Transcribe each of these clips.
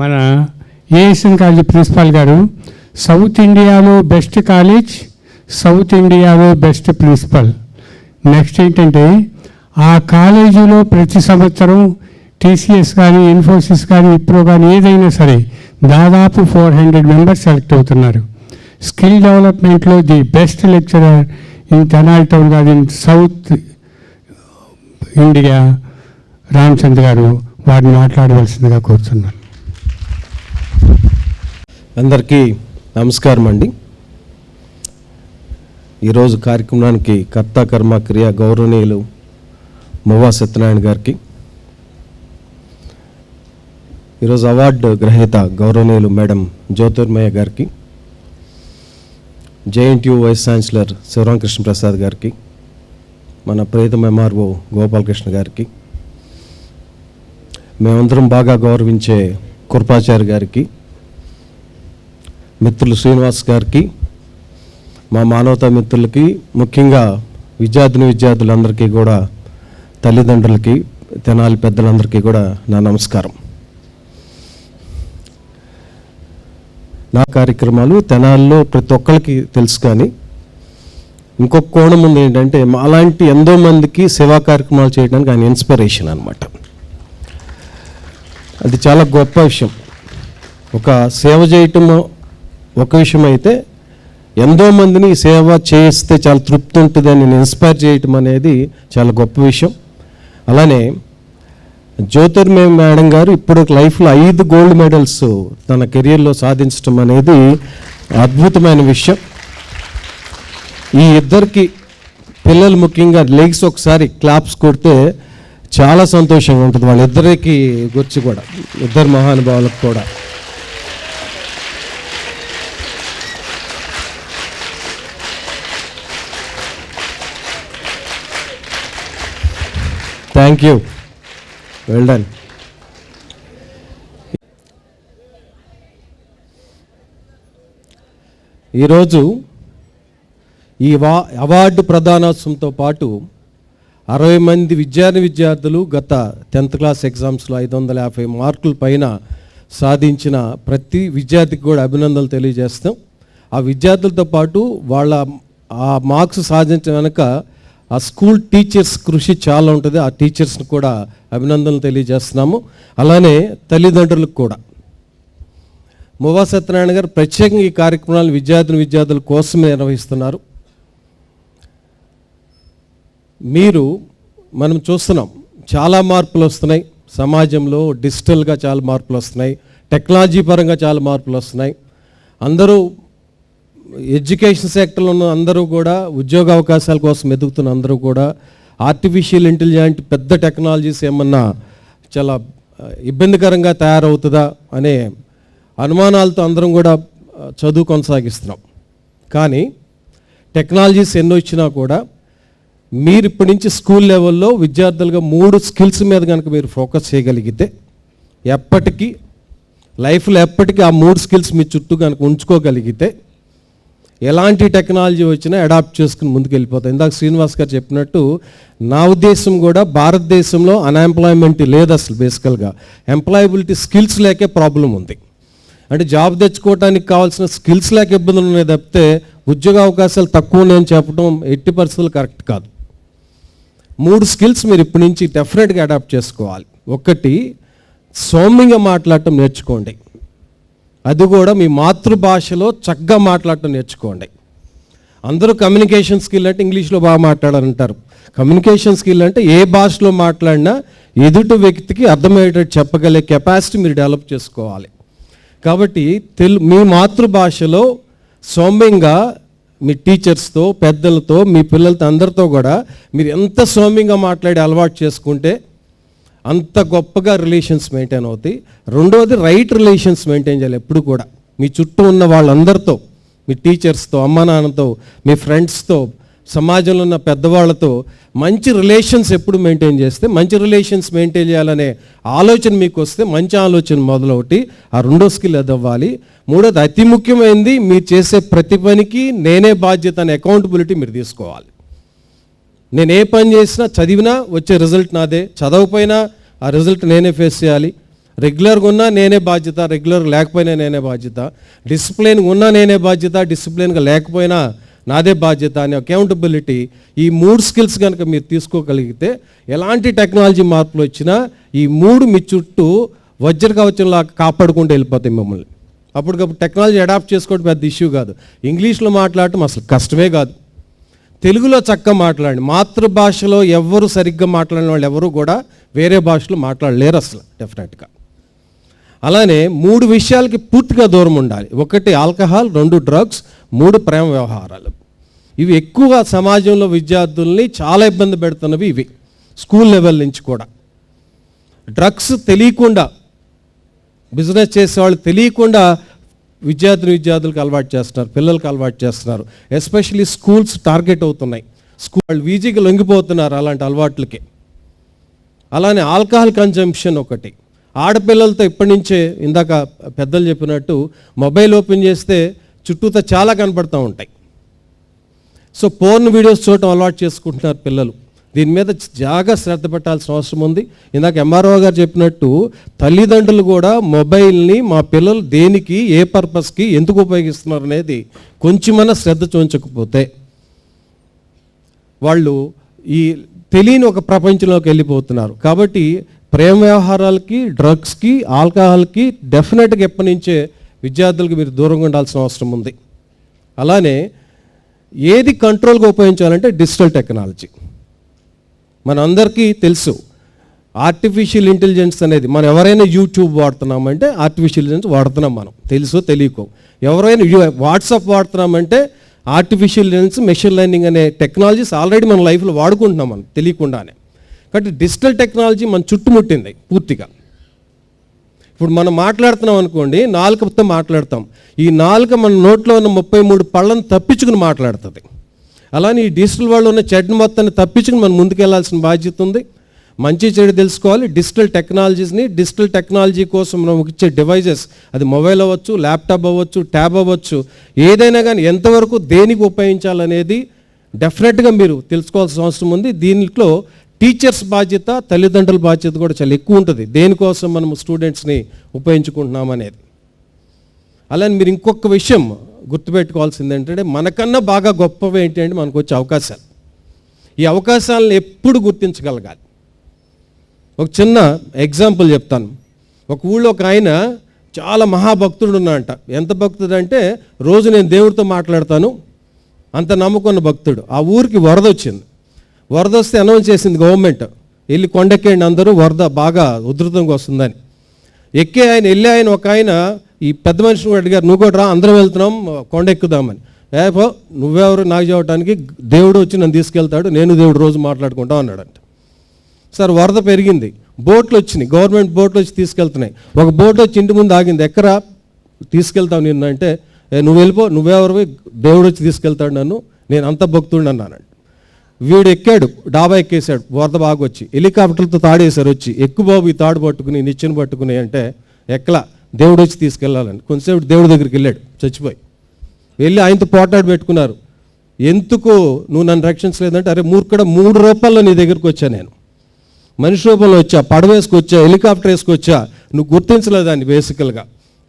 మన ASN college principal గారు south ఇండియాలో బెస్ట్ కాలేజ్ సౌత్ ఇండియాలో బెస్ట్ ప్రిన్సిపల్. నెక్స్ట్ ఏంటంటే ఆ కాలేజీలో ప్రతి సంవత్సరం టీసీఎస్ కానీ ఇన్ఫోసిస్ కానీ ఇప్రో కానీ ఏదైనా సరే దాదాపు ఫోర్ హండ్రెడ్ మెంబర్స్ సెలెక్ట్ అవుతున్నారు. స్కిల్ డెవలప్మెంట్లో the best lecturer in Tenali town కాదు ఇన్ సౌత్ ఇండియా రామచంద్ర గారు వారిని మాట్లాడవలసిందిగా కోరుతున్నాను. అందరికీ నమస్కారం అండి. ఈరోజు కార్యక్రమానికి కర్త కర్మ క్రియ గౌరవనీయులు మువ్వా సత్యనారాయణ గారికి. ఈరోజు అవార్డు గ్రహీత గౌరవనీయులు మేడం జ్యోతిర్మయ్య గారికి JNTU vice chancellor Sivaramakrishna Prasad గారికి మన ప్రీతం ఎంఆర్ఓ గోపాలకృష్ణ గారికి మేమందరం బాగా గౌరవించే కృపాచారి గారికి మిత్రులు శ్రీనివాస్ గారికి మా మానవతా మిత్రులకి ముఖ్యంగా విద్యార్థిని విద్యార్థులందరికీ కూడా తల్లిదండ్రులకి తెనాలి పెద్దలందరికీ కూడా నా నమస్కారం. నా కార్యక్రమాలు తెనాల్లో ప్రతి ఒక్కరికి తెలుసు కానీ ఇంకొక కోణం ఉంది ఏంటంటే అలాంటి ఎంతో మందికి సేవా కార్యక్రమాలు చేయడానికి ఆయన ఇన్స్పిరేషన్ అనమాట అది చాలా గొప్ప విషయం. ఒక సేవ చేయటము ఒక విషయం అయితే ఎంతో మందిని సేవ చేస్తే చాలా తృప్తి ఉంటుంది అని నేను ఇన్స్పైర్ చేయటం అనేది చాలా గొప్ప విషయం. అలానే జ్యోతిర్మయ మేడం గారు ఇప్పుడు లైఫ్లో ఐదు గోల్డ్ మెడల్స్ తన కెరియర్లో సాధించడం అనేది అద్భుతమైన విషయం. ఈ ఇద్దరికి పిల్లలు ముఖ్యంగా లెగ్స్ ఒకసారి క్లాప్స్ కొడితే చాలా సంతోషంగా ఉంటుంది వాళ్ళిద్దరికి గుర్చి కూడా ఇద్దరు మహానుభావులకు కూడా. Thank you. వెల్ డన్ ఈరోజు ఈ వా అవార్డు ప్రధానోత్సవంతో పాటు అరవై మంది విద్యార్థి విద్యార్థులు గత టెన్త్ క్లాస్ ఎగ్జామ్స్లో ఐదు వందల యాభై మార్కుల పైన సాధించిన ప్రతి విద్యార్థికి కూడా అభినందనలు తెలియజేస్తాం. ఆ విద్యార్థులతో పాటు వాళ్ళ ఆ మార్క్స్ సాధించిన వెనక ఆ స్కూల్ టీచర్స్ కృషి చాలా ఉంటుంది. ఆ టీచర్స్ని కూడా అభినందనలు తెలియజేస్తున్నాము. అలానే తల్లిదండ్రులకు కూడా. మువా సత్యనారాయణ గారు ప్రత్యేకంగా ఈ కార్యక్రమాలు విద్యార్థిని విద్యార్థుల కోసమే నిర్వహిస్తున్నారు. మీరు మనం చూస్తున్నాం చాలా మార్పులు వస్తున్నాయి. సమాజంలో డిజిటల్గా చాలా మార్పులు వస్తున్నాయి. టెక్నాలజీ పరంగా చాలా మార్పులు వస్తున్నాయి. అందరూ ఎడ్యుకేషన్ సెక్టర్లో ఉన్న అందరూ కూడా ఉద్యోగ అవకాశాల కోసం ఎదుగుతున్న అందరూ కూడా ఆర్టిఫిషియల్ ఇంటెలిజెంట్ పెద్ద టెక్నాలజీస్ ఏమన్నా చాలా ఇబ్బందికరంగా తయారవుతుందా అనే అనుమానాలతో అందరం కూడా చదువు కొనసాగిస్తున్నాం. కానీ టెక్నాలజీస్ ఎన్నో ఇచ్చినా కూడా మీరు ఇప్పటి నుంచి స్కూల్ లెవెల్లో విద్యార్థులుగా మూడు స్కిల్స్ మీద కనుక మీరు ఫోకస్ చేయగలిగితే ఎప్పటికీ లైఫ్లో ఎప్పటికీ ఆ మూడు స్కిల్స్ మీ చుట్టూ కనుక ఉంచుకోగలిగితే ఎలాంటి టెక్నాలజీ వచ్చినా అడాప్ట్ చేసుకుని ముందుకు వెళ్ళిపోతాయి ఇందాక శ్రీనివాస్ గారు చెప్పినట్టు నా ఉద్దేశం కూడా భారతదేశంలో అన్ఎంప్లాయ్మెంట్ లేదు అసలు బేసికల్గా ఎంప్లాయబిలిటీ స్కిల్స్ లేకే ప్రాబ్లం ఉంది. అంటే జాబ్ తెచ్చుకోవడానికి కావాల్సిన స్కిల్స్ లేక ఇబ్బందులు ఉన్నాయి తప్పితే ఉద్యోగ అవకాశాలు తక్కువ ఉన్నాయని చెప్పడం ఎట్టి పరిస్థితులు కరెక్ట్ కాదు. మూడు స్కిల్స్ మీరు ఇప్పటి నుంచి డెఫినెట్గా అడాప్ట్ చేసుకోవాలి. ఒకటి సౌమ్యంగా మాట్లాడటం నేర్చుకోండి. అది కూడా మీ మాతృభాషలో చక్కగా మాట్లాడటం నేర్చుకోండి. అందరూ కమ్యూనికేషన్ స్కిల్ అంటే ఇంగ్లీష్లో బాగా మాట్లాడాలంటారు. కమ్యూనికేషన్ స్కిల్ అంటే ఏ భాషలో మాట్లాడినా ఎదుటి వ్యక్తికి అర్థమయ్యేటట్టు చెప్పగలిగే కెపాసిటీ మీరు డెవలప్ చేసుకోవాలి. కాబట్టి తెలు మీ మాతృభాషలో సౌమ్యంగా మీ టీచర్స్తో పెద్దలతో మీ పిల్లలతో అందరితో కూడా మీరు ఎంత సౌమ్యంగా మాట్లాడి అలవాటు చేసుకుంటే అంత గొప్పగా రిలేషన్స్ మెయింటైన్ అవుతాయి రెండవది రైట్ రిలేషన్స్ మెయింటైన్ చేయాలి ఎప్పుడు కూడా. మీ చుట్టూ ఉన్న వాళ్ళందరితో మీ టీచర్స్తో అమ్మా నాన్నతో మీ ఫ్రెండ్స్తో సమాజంలో ఉన్న పెద్దవాళ్ళతో మంచి రిలేషన్స్ ఎప్పుడు మెయింటైన్ చేస్తే మంచి రిలేషన్స్ మెయింటైన్ చేయాలనే ఆలోచన మీకు వస్తే మంచి ఆలోచన మొదలొకటి ఆ రెండో స్కిల్ అది అవ్వాలి. మూడోది అతి ముఖ్యమైనది మీరు చేసే ప్రతి పనికి నేనే బాధ్యత అనే అకౌంటబిలిటీ మీరు తీసుకోవాలి. నేను ఏ పని చేసినా చదివినా వచ్చే రిజల్ట్ నాదే. చదవకపోయినా ఆ రిజల్ట్ నేనే ఫేస్ చేయాలి. రెగ్యులర్గా ఉన్నా నేనే బాధ్యత రెగ్యులర్ లేకపోయినా నేనే బాధ్యత. డిసిప్లిన్గా ఉన్నా నేనే బాధ్యత డిసిప్లిన్గా లేకపోయినా నాదే బాధ్యత అనే అకౌంటబిలిటీ ఈ మూడు స్కిల్స్ కనుక మీరు తీసుకోగలిగితే ఎలాంటి టెక్నాలజీ మార్పులు వచ్చినా ఈ మూడు మీ చుట్టూ వజ్ర కవచంలా కాపాడుకుంటూ వెళ్ళిపోతాయి మిమ్మల్ని. అప్పటికప్పుడు టెక్నాలజీ అడాప్ట్ చేసుకోవడం పెద్ద ఇష్యూ కాదు. ఇంగ్లీష్లో మాట్లాడటం అసలు కష్టమే కాదు. తెలుగులో చక్కగా మాట్లాడండి. మాతృభాషలో ఎవరు సరిగ్గా మాట్లాడిన వాళ్ళు ఎవరు కూడా వేరే భాషలో మాట్లాడలేరు అసలు డెఫినెట్గా అలానే మూడు విషయాలకి పూర్తిగా దూరం ఉండాలి. ఒకటి ఆల్కహాల్ రెండు డ్రగ్స్ మూడు ప్రేమ వ్యవహారాలు. ఇవి ఎక్కువగా సమాజంలో విద్యార్థుల్ని చాలా ఇబ్బంది పెడుతున్నవి ఇవి స్కూల్ లెవెల్ నుంచి కూడా. డ్రగ్స్ తెలియకుండా బిజినెస్ చేసేవాళ్ళు తెలియకుండా విద్యార్థిని విద్యార్థులకు అలవాటు చేస్తున్నారు పిల్లలకు అలవాటు చేస్తున్నారు. ఎస్పెషలీ స్కూల్స్ టార్గెట్ అవుతున్నాయి. స్కూల్ వాళ్ళు వీజీకి లొంగిపోతున్నారు అలాంటి అలవాట్లకి. అలానే ఆల్కహాల్ కన్జంప్షన్ ఒకటి. ఆడపిల్లలతో ఇప్పటి నుంచే ఇందాక పెద్దలు చెప్పినట్టు మొబైల్ ఓపెన్ చేస్తే చుట్టూతో చాలా కనపడుతూ ఉంటాయి. సో పోర్న్ వీడియోస్ చూడటం అలవాటు చేసుకుంటున్నారు పిల్లలు. దీని మీద జాగా శ్రద్ధ పెట్టాల్సిన అవసరం ఉంది. ఇందాక ఎంఆర్ఓ గారు చెప్పినట్టు తల్లిదండ్రులు కూడా మొబైల్ని మా పిల్లలు దేనికి ఏ పర్పస్కి ఎందుకు ఉపయోగిస్తున్నారు అనేది కొంచెమన్నా శ్రద్ధ చూపించకపోతే వాళ్ళు ఈ తెలియని ఒక ప్రపంచంలోకి వెళ్ళిపోతున్నారు. కాబట్టి ప్రేమ వ్యవహారాలకి డ్రగ్స్కి ఆల్కహాల్కి డెఫినెట్గా ఎప్పటి విద్యార్థులకు మీరు దూరంగా ఉండాల్సిన అవసరం ఉంది. అలానే ఏది కంట్రోల్గా ఉపయోగించాలంటే డిజిటల్ టెక్నాలజీ. మనందరికీ తెలుసు. ఆర్టిఫిషియల్ ఇంటెలిజెన్స్ అనేది మనం ఎవరైనా యూట్యూబ్ వాడుతున్నామంటే ఆర్టిఫిషియల్ ఇంటెలిజెన్స్ వాడుతున్నాం మనం. తెలుసో తెలియకో. ఎవరైనా వాట్సాప్ వాడుతున్నామంటే ఆర్టిఫిషియల్ ఇంటెలిజెన్స్ మెషిన్ లెర్నింగ్ అనే టెక్నాలజీస్ ఆల్రెడీ మన లైఫ్లో వాడుకుంటున్నాం మనం తెలియకుండానే. కాబట్టి డిజిటల్ టెక్నాలజీ మన చుట్టుముట్టింది పూర్తిగా. ఇప్పుడు మనం మాట్లాడుతున్నాం అనుకోండి నాలుకతో మాట్లాడతాం. ఈ నాలుక మన నోట్లో ఉన్న ముప్పై మూడు పళ్ళను తప్పించుకుని మాట్లాడుతుంది. అలానే ఈ డిజిటల్ వాళ్ళు ఉన్న చెడ్డ మొత్తాన్ని తప్పించుకుని మనం ముందుకెళ్ళాల్సిన బాధ్యత ఉంది. మంచి చెడు తెలుసుకోవాలి. డిజిటల్ టెక్నాలజీస్ని డిజిటల్ టెక్నాలజీ కోసం మనం ఇచ్చే డివైజెస్ అది మొబైల్ అవ్వచ్చు ల్యాప్టాప్ అవ్వచ్చు ట్యాబ్ అవ్వచ్చు ఏదైనా కానీ ఎంతవరకు దేనికి ఉపయోగించాలనేది డెఫినెట్గా మీరు తెలుసుకోవాల్సిన అవసరం ఉంది. దీంట్లో టీచర్స్ బాధ్యత తల్లిదండ్రుల బాధ్యత కూడా చాలా ఎక్కువ ఉంటుంది. దేనికోసం మనం స్టూడెంట్స్ని ఉపయోగించుకుంటున్నాం అనేది అలానే మీరు ఇంకొక విషయం గుర్తుపెట్టుకోవాల్సింది ఏంటంటే మనకన్నా బాగా గొప్పవి ఏంటి మనకు వచ్చే అవకాశాలు. ఈ అవకాశాలను ఎప్పుడు గుర్తించగలగాలి. ఒక చిన్న ఎగ్జాంపుల్ చెప్తాను. ఒక ఊళ్ళో ఒక ఆయన చాలా మహాభక్తుడు ఉన్నాడంట ఎంత భక్తుడు అంటే రోజు నేను దేవుడితో మాట్లాడతాను అంత నమ్ముకున్న భక్తుడు. ఆ ఊరికి వరద వచ్చింది. వరద వస్తే అనౌన్స్ చేసింది గవర్నమెంట్. వెళ్ళి కొండెక్కండి అందరూ వరద బాగా ఉధృతంగా వస్తుందని. ఎక్కే ఆయన వెళ్ళే ఆయన ఒక ఆయన ఈ పెద్ద మనిషిని కూడా అడిగారు నువ్వు కూడా రా అందరం వెళ్తున్నాం కొండ ఎక్కుదామని. ఏ నువ్వెవరు? నాకు చెప్పడానికి దేవుడు వచ్చి నన్ను తీసుకెళ్తాడు నేను దేవుడు రోజు మాట్లాడుకుంటాం అన్నాడంట. సార్ వరద పెరిగింది బోట్లు వచ్చినాయి గవర్నమెంట్ బోట్లు వచ్చి తీసుకెళ్తున్నాయి. ఒక బోట్ వచ్చి ఇంటి ముందు ఆగింది ఎక్కరా తీసుకెళ్తావు నిన్ను? అంటే నువ్వు వెళ్ళిపో నువ్వెవరు? దేవుడు వచ్చి తీసుకెళ్తాడు నన్ను నేను అంత భక్తుడు అన్నానంట వీడు ఎక్కాడు డాబా ఎక్కేశాడు వరద బాగా వచ్చి హెలికాప్టర్తో తాడేశారు వచ్చి ఎక్కువ బాబు ఈ తాడు పట్టుకుని నిచ్చెన పట్టుకుని అంటే ఎక్కలా? దేవుడు వచ్చి తీసుకెళ్ళాలని కొంతసేపు దేవుడి దగ్గరికి వెళ్ళాడు చచ్చిపోయి. వెళ్ళి ఆయనతో పోటాడు పెట్టుకున్నారు. ఎందుకు నువ్వు నన్ను రక్షించలేదంటే అరే మూర్ఖడ మూడు రూపాయల్లో నీ దగ్గరికి వచ్చా నేను. మనిషి రూపంలో వచ్చా పడవ వేసుకొచ్చా హెలికాప్టర్ వేసుకొచ్చా నువ్వు గుర్తించలేదాన్ని బేసికల్గా?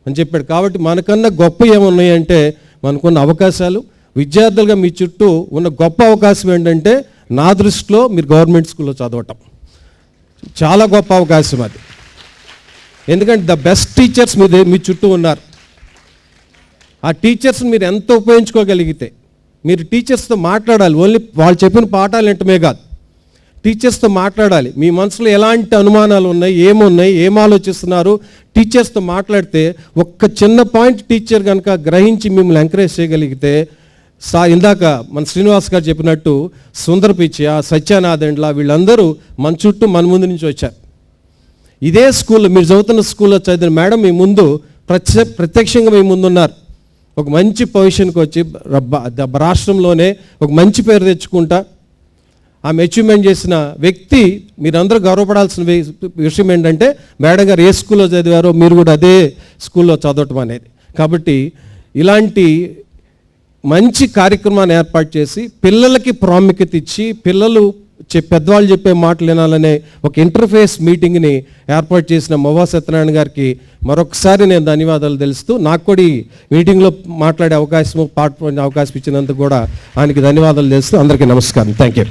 అని చెప్పాడు. కాబట్టి మనకన్నా గొప్ప ఏమున్నాయంటే మనకున్న అవకాశాలు. విద్యార్థులుగా మీ చుట్టూ ఉన్న గొప్ప అవకాశం ఏంటంటే నా దృష్టిలో మీరు గవర్నమెంట్ స్కూల్లో చదవటం. చాలా గొప్ప అవకాశం అది. ఎందుకంటే ద బెస్ట్ టీచర్స్ మీ మీ చుట్టూ ఉన్నారు. ఆ టీచర్స్ని మీరు ఎంత ఉపయోగించుకోగలిగితే మీరు టీచర్స్తో మాట్లాడాలి. ఓన్లీ వాళ్ళు చెప్పిన పాఠాలు ఏంటమే కాదు. టీచర్స్తో మాట్లాడాలి. మీ మనసులో ఎలాంటి అనుమానాలు ఉన్నాయి ఏమున్నాయి ఏం ఆలోచిస్తున్నారు టీచర్స్తో మాట్లాడితే ఒక్క చిన్న పాయింట్ టీచర్ కనుక గ్రహించి మిమ్మల్ని ఎంకరేజ్ చేయగలిగితే సా ఇందాక మన శ్రీనివాస్ గారు చెప్పినట్టు సుందర పిచ్చయ్య సత్యానాథండ్ల వీళ్ళందరూ మన చుట్టూ మన ముందు నుంచి వచ్చారు. ఇదే స్కూల్లో మీరు చదువుతున్న స్కూల్లో చదివిన మేడం మీ ముందు ప్రత్య ప్రత్యక్షంగా మీ ముందు ఉన్నారు ఒక మంచి పొజిషన్కి వచ్చి రాష్ట్రంలోనే ఒక మంచి పేరు తెచ్చుకుంటా. ఆమె అచీవ్మెంట్ చేసిన వ్యక్తి మీరందరూ గర్వపడాల్సిన విషయం ఏంటంటే మేడం గారు ఏ స్కూల్లో చదివారో మీరు కూడా అదే స్కూల్లో చదవటం అనేది. కాబట్టి ఇలాంటి మంచి కార్యక్రమాన్ని ఏర్పాటు చేసి పిల్లలకి ప్రాముఖ్యత ఇచ్చి పిల్లలు పెద్దవాళ్ళు చెప్పే మాటలు వినాలనే ఒక ఇంటర్ఫేస్ మీటింగ్ని ఏర్పాటు చేసిన మొవా సత్యనారాయణ గారికి మరొకసారి నేను ధన్యవాదాలు తెలుస్తూ నాకు కూడా ఈ మీటింగ్లో మాట్లాడే అవకాశం పాల్గొనే అవకాశం ఇచ్చినందుకు కూడా ఆయనకి ధన్యవాదాలు తెలుస్తూ అందరికీ నమస్కారం. Thank you